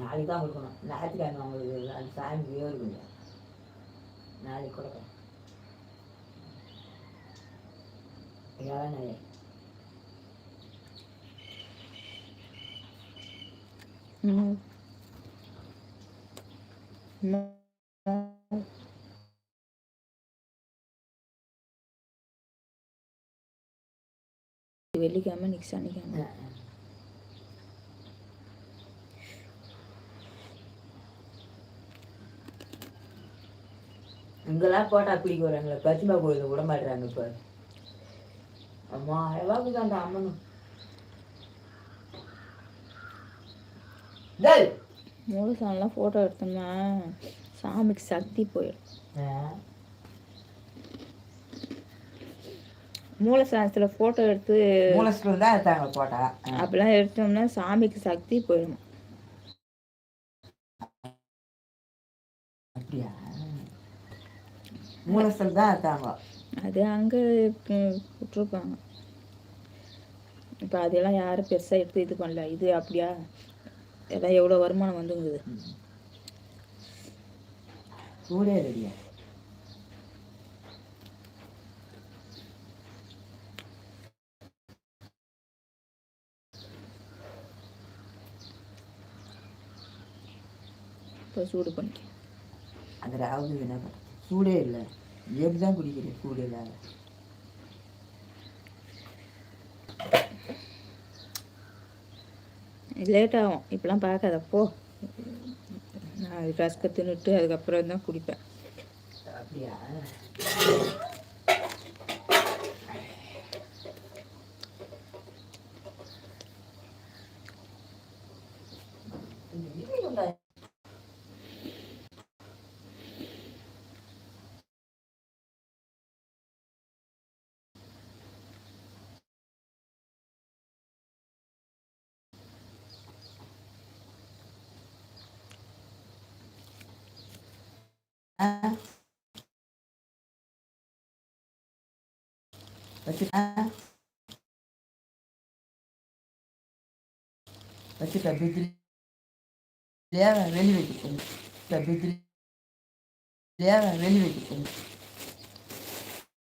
நாளைக்கு தான் கொடுக்கணும். ஞாயிற்றுக்கிழமை அவங்களுக்கு அந்த சாமிக்கு ஏறுதுங்க நாளைக்கு கொடுக்க ஏழாம் ம். ம். வெள்ளிக்கிழமை இன்னைக்கு சனிக்கிழமை. இங்கெல்லாம் போட்டால் பிடிக்க வராங்களே கச்சிமா கோயிலில் விட மாட்டுறாங்க இப்போ. அம்மா தான் அந்த அம்மனும்? டேய்! மூலசானெலாம் ஃபோட்டோ எடுத்தோம்னா சாமிக்கு சக்தி போயிடும். மூலசானத்தில் ஃபோட்டோ எடுத்து மூலஸ்டூல் தான் எடுத்தாங்க போட்டா அப்படிலாம் எடுத்தோம்னா சாமிக்கு சக்தி போயிடும். அப்படியா? மூலஸ்டூல் தான் எடுத்தாங்க அது அங்கே விட்டுருப்பாங்க. இப்போ அதெல்லாம் யாரும் பெருசாக எடுத்து இது பண்ணல. இது அப்படியா? எல்லாம் எவ்வளோ வருமானம் வந்துங்குது. சூடே ரெடியா? இப்போ சூடு பண்ணிக்க. அந்த ராவுது என்ன பண்ண சூடே இல்லை. எப்படி தான் குடிக்கிறேன் சூடே இல்லாத லேட் ஆகும். இப்போலாம் பார்க்காத போ. நான் ரஸ்க்கு தின்னுட்டு அதுக்கப்புறம் தான் குடிப்பேன். அப்படியா? வச்சுட்டா வச்சுட்டா பித்ரி வெளி வைக்க சொல்லு பித்ரி வெளி வைக்க சொல்லு